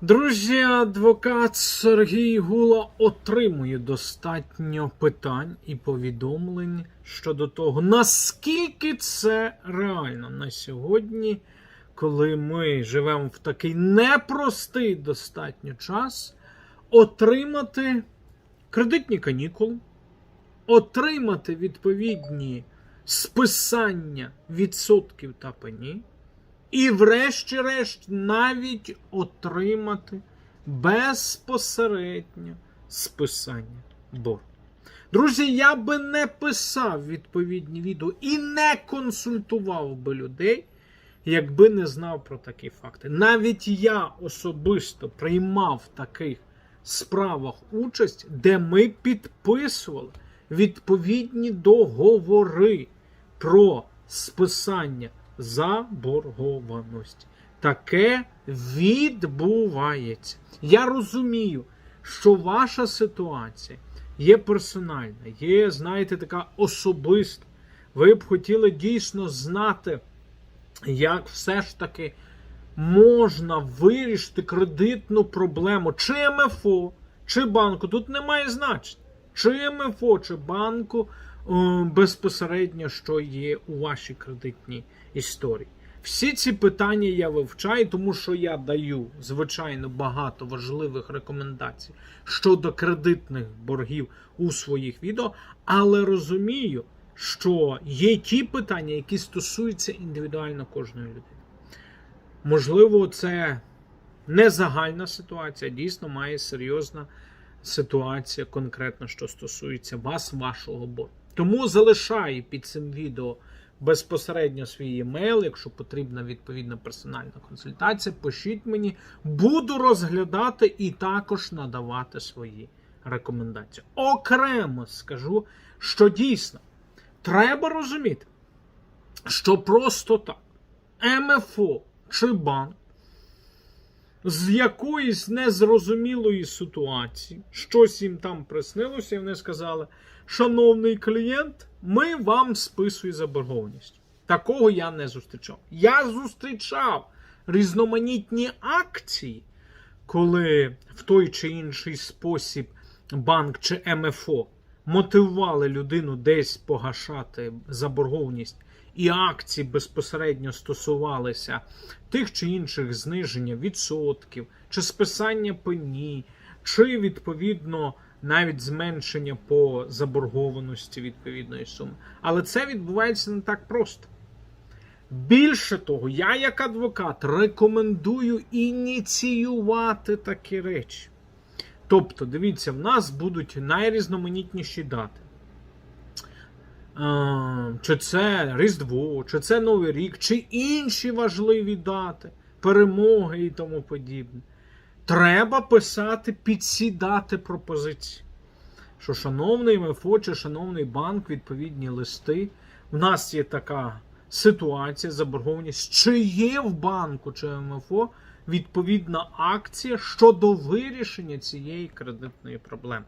Друзі, адвокат Сергій Гула отримує достатньо питань і повідомлень щодо того, наскільки це реально на сьогодні, коли ми живемо в такий непростий достатньо час, отримати кредитні канікули, отримати відповідні списання відсотків та пені. І, врешті-решт, навіть отримати безпосередньо списання боргу. Друзі, я би не писав відповідні відео і не консультував би людей, якби не знав про такі факти. Навіть я особисто приймав в таких справах участь, де ми підписували відповідні договори про списання заборгованості. Таке відбувається. Я розумію, що ваша ситуація є персональна, є, знаєте, така особиста. Ви б хотіли дійсно знати, як все ж таки можна вирішити кредитну проблему чи МФО, чи банку. Тут немає значення. Чи МФО, чи банку безпосередньо, що є у вашій кредитній історії. Всі ці питання я вивчаю, тому що я даю, звичайно, багато важливих рекомендацій щодо кредитних боргів у своїх відео, але розумію, що є ті питання, які стосуються індивідуально кожної людини. Можливо, це не загальна ситуація, дійсно має серйозна ситуація, конкретно, що стосується вас, вашого боргу. Тому залишаю під цим відео безпосередньо свій емейл, якщо потрібна відповідна персональна консультація, пишіть мені, буду розглядати і також надавати свої рекомендації. Окремо скажу, що дійсно треба розуміти, що просто так МФО чи банк з якоїсь незрозумілої ситуації, щось їм там приснилося, і вони сказали: Шановний клієнт, ми вам списуємо заборгованість. Такого я не зустрічав. Я зустрічав різноманітні акції, коли в той чи інший спосіб банк чи МФО мотивували людину десь погашати заборгованість, і акції безпосередньо стосувалися тих чи інших зниження відсотків, чи списання пені, чи відповідно навіть зменшення по заборгованості відповідної суми. Але це відбувається не так просто. Більше того, я як адвокат рекомендую ініціювати такі речі. Тобто, дивіться, в нас будуть найрізноманітніші дати. Чи це Різдво, чи це Новий рік, чи інші важливі дати, перемоги і тому подібне. Треба писати під ці дати пропозиції. Що, шановний МФО чи шановний банк, відповідні листи. У нас є така ситуація, заборгованість, чи є в банку чи МФО відповідна акція щодо вирішення цієї кредитної проблеми.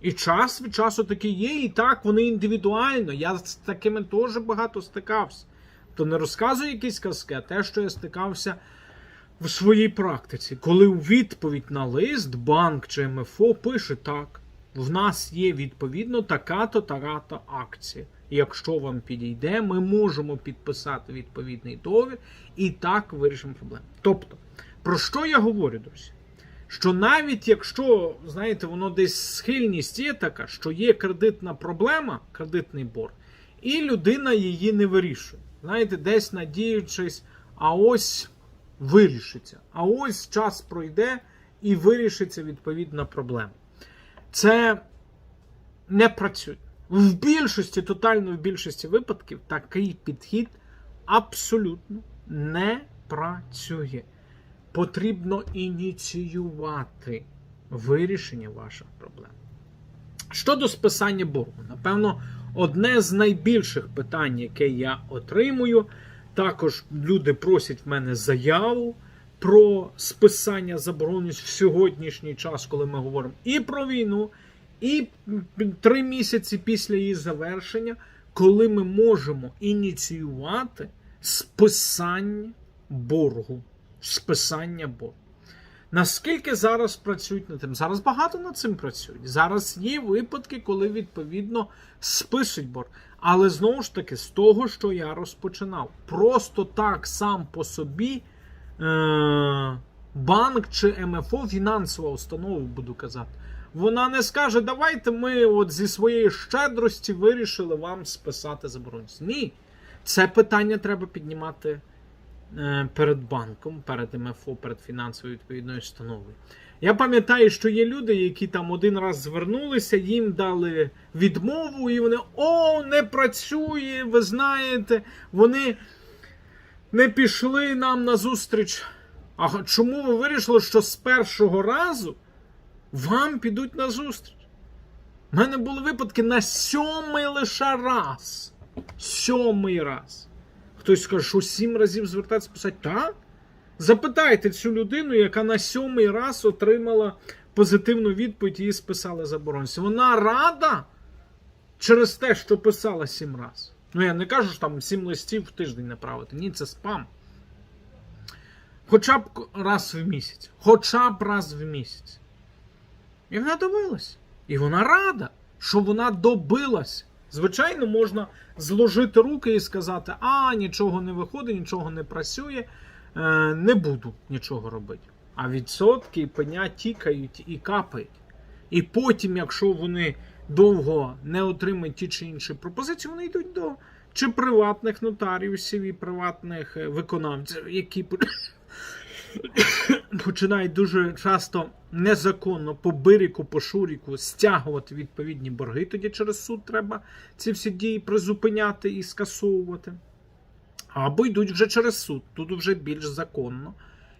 І час від часу таки є, і так, вони індивідуально. Я з такими теж багато стикався. То не розказую якісь казки, а те, що я стикався в своїй практиці. Коли у відповідь на лист банк чи МФО пише так, в нас є відповідно така-то така-то акція. Якщо вам підійде, ми можемо підписати відповідний договір і так вирішимо проблему. Тобто, про що я говорю, друзі? Що навіть якщо, знаєте, воно десь схильність є така, що є кредитна проблема, кредитний борг, і людина її не вирішує. Знаєте, десь надіючись, а ось вирішиться. А ось час пройде і вирішиться відповідна проблема. Це не працює. В більшості, тотально в більшості випадків, такий підхід абсолютно не працює. Потрібно ініціювати вирішення ваших проблем. Щодо списання боргу, напевно, одне з найбільших питань, яке я отримую, також люди просять в мене заяву про списання забороненість в сьогоднішній час, коли ми говоримо і про війну, і три місяці після її завершення, коли ми можемо ініціювати списання боргу. Списання боргу. Наскільки зараз працюють над тим? Зараз багато над цим працюють. Зараз є випадки, коли відповідно списують борг. Але знову ж таки, з того, що я розпочинав, просто так сам по собі е- банк чи МФО, фінансова установа, буду казати, вона не скаже, давайте ми от зі своєї щедрості вирішили вам списати забороненість. Ні. Це питання треба піднімати перед банком, перед МФО, перед фінансовою відповідною установою. Я пам'ятаю, що є люди, які там один раз звернулися, їм дали відмову, і вони о, не працює, ви знаєте, вони не пішли нам на зустріч. А чому ви вирішили, що з першого разу вам підуть на зустріч? У мене були випадки на сьомий лише раз. Сьомий раз. Хтось скаже, що сім разів звертатися писати, так? Запитайте цю людину, яка на сьомий раз отримала позитивну відповідь, її списали заборонці. Вона рада через те, що писала сім раз. Ну, я не кажу, що там сім листів в тиждень направити. Ні, це спам. Хоча б раз в місяць. Хоча б раз в місяць. І вона добилась. І вона рада, що вона добилась. Звичайно, можна зложити руки і сказати: а, нічого не виходить, нічого не працює, е, не буду нічого робити. А відсотки пеня тікають і капають. І потім, якщо вони довго не отримають ті чи інші пропозиції, вони йдуть до чи приватних нотаріусів і приватних е, виконавців, які починають дуже часто незаконно по бирику, по шуріку стягувати відповідні борги. Тоді через суд треба ці всі дії призупиняти і скасовувати. Або йдуть вже через суд. Тут вже більш законно.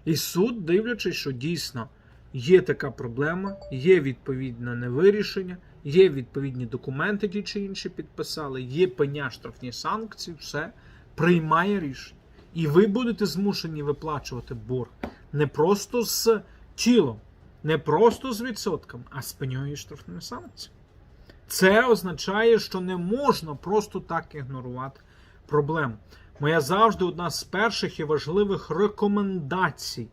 І суд, дивлячись, що дійсно є така проблема, є відповідне невирішення, є відповідні документи, ті чи інші підписали, є пеня штрафні санкції, все приймає рішення. І ви будете змушені виплачувати борг не просто з тілом, не просто з відсотками, а з пеньою і штрафними санкціями. Це означає, що не можна просто так ігнорувати проблему. Моя завжди одна з перших і важливих рекомендацій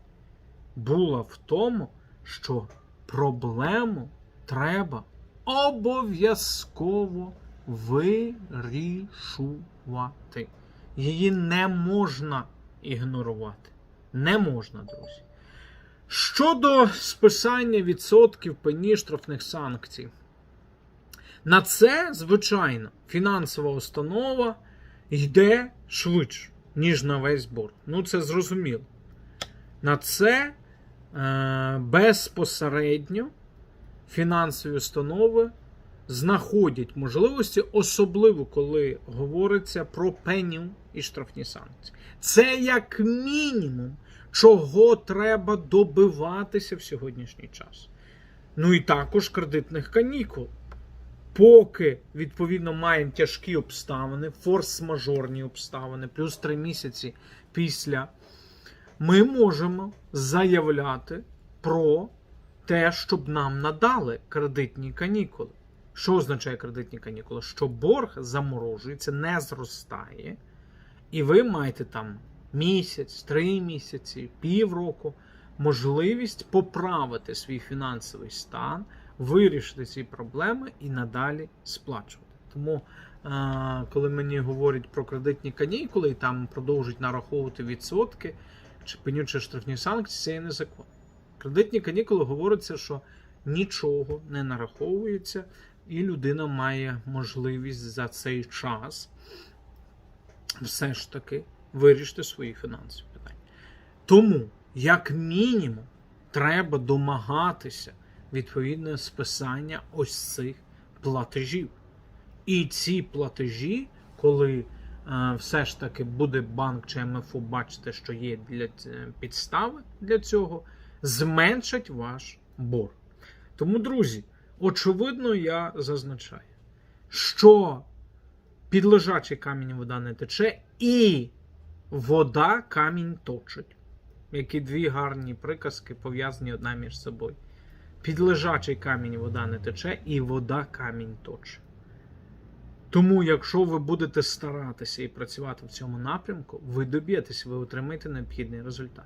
була в тому, що проблему треба обов'язково вирішувати. Її не можна ігнорувати. Не можна, друзі. Щодо списання відсотків пені штрафних санкцій, на це, звичайно, фінансова установа йде швидше, ніж на весь борг. Ну, це зрозуміло. На це е, безпосередньо фінансові установи знаходять можливості, особливо коли говориться про пеню і штрафні санкції. Це як мінімум, чого треба добиватися в сьогоднішній час. Ну і також кредитних канікул. Поки, відповідно, маємо тяжкі обставини, форс-мажорні обставини, плюс 3 місяці після, ми можемо заявляти про те, щоб нам надали кредитні канікули. Що означає кредитні канікули? Що борг заморожується, не зростає, і ви маєте там місяць, три місяці, півроку можливість поправити свій фінансовий стан, вирішити ці проблеми і надалі сплачувати. Тому, коли мені говорять про кредитні канікули і там продовжують нараховувати відсотки чи пенючі штрафні санкції, це є незаконно. Кредитні канікули говориться, що нічого не нараховується і людина має можливість за цей час все ж таки вирішити свої фінансові питання. Тому, як мінімум, треба домагатися відповідне списання ось цих платежів. І ці платежі, коли е, все ж таки буде банк чи МФО бачити, що є для підстави для цього, зменшать ваш борг. Тому, друзі, очевидно, я зазначаю, що під лежачий камінь вода не тече, і вода камінь точить. Які дві гарні приказки пов'язані одна між собою. Під лежачий камінь вода не тече, і вода камінь точить. Тому, якщо ви будете старатися і працювати в цьому напрямку, ви доб'єтеся, ви отримаєте необхідний результат.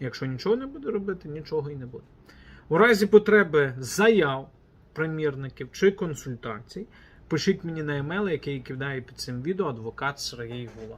Якщо нічого не буде робити, нічого і не буде. У разі потреби заяв примірників чи консультацій, пишіть мені на емейл, який кидає під цим відео адвокат Сергій Гула.